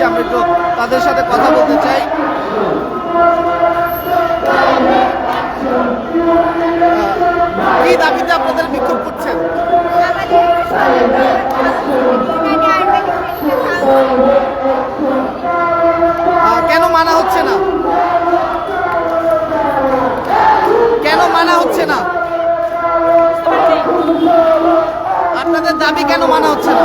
পাচ্ছি আমরা একটু তাদের সাথে কথা বলতে চাই। কি দাবিতে আপনাদের বিক্ষোভ করছেন? কেন মানা হচ্ছে না? কেন মানা হচ্ছে না? আপনাদের দাবি কেন মানা হচ্ছে না?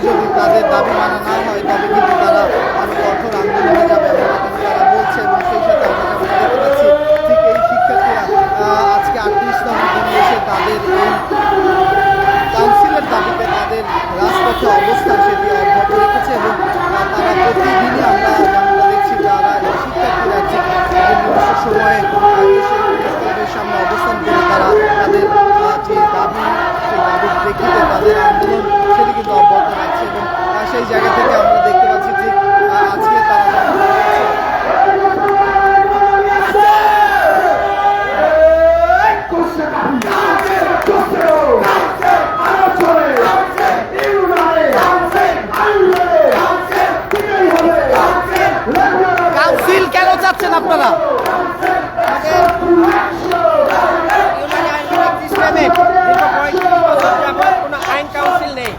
যদি তাদের দাবি আপনারা। কোনো আইন কাউন্সিল নেই।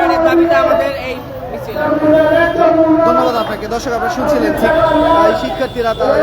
আমাদের ধন্যবাদ আপনাকে। দর্শক আপনারা শুনছিলেন ঠিক শিক্ষার্থীরা তারা